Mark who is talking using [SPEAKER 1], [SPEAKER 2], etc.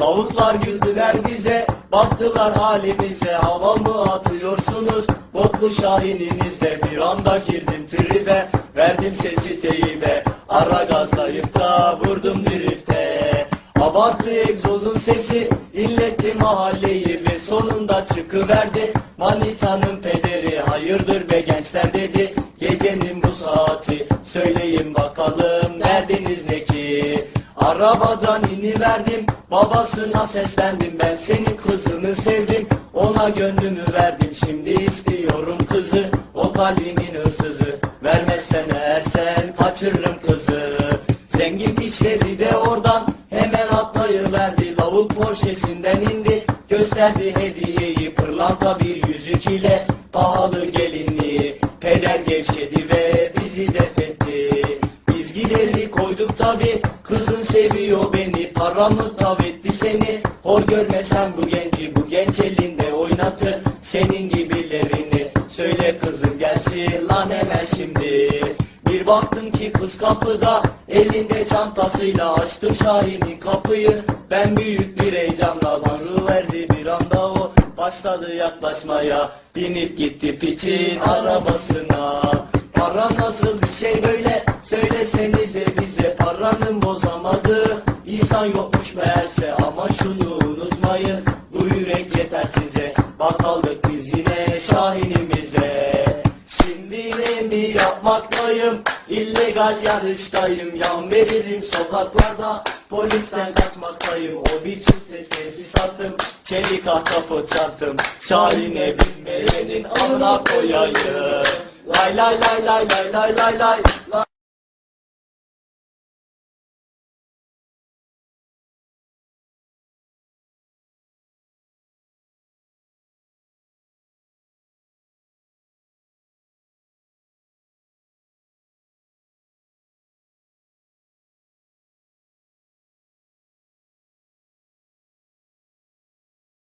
[SPEAKER 1] Lavuklar güldüler bize Baktılar halimize. Hava mı atıyorsunuz? Boklu şahininizle Bir anda girdim tribe. Verdim sesi teybe Ara gazlayıp da vurdum drifte. Abartı egzozun sesi illetti mahalleyi ve sonunda çıkıverdi. Manitanın pederi hayırdır be gençler dedi. Gecenin bu saati söyleyin bakalım Arabadan iniverdim. Babasına seslendim ben senin kızını sevdim. Ona gönlümü verdim şimdi istiyorum kızı. O kalbimin hırsızı Vermezsen eğer sen kaçırırım kızı. Zengin piçleri de oradan hemen atlayıverdi. Lavuk Porsche'sinden indi gösterdi hediyeyi. Pırlanta bir yüzük ile pahalı gelinliği Peder gevşedi beni Paramı tav etti seni? Hor görmesen bu genci Bu genç elinde oynatır Senin gibilerini. Söyle kızım gelsin lan hemen şimdi. Bir baktım ki kız kapıda Elinde çantasıyla açtım Şahin'in kapıyı. Ben büyük bir heyecanla verdi bir anda o. Başladı yaklaşmaya Binip gitti piçin arabasına. Para nasıl bir şey böyle yeter size. Bak kaldık biz yine şahinimizle. Şimdi ne mi yapmaktayım? İllegal yarıştayım. Yan veririm sokaklarda. Polisten kaçmaktayım. O biçim sesi sattım. Çelik ahtapot çarptım Şahine binmeyenin amına koyayım. Lay lay lay lay lay lay lay lay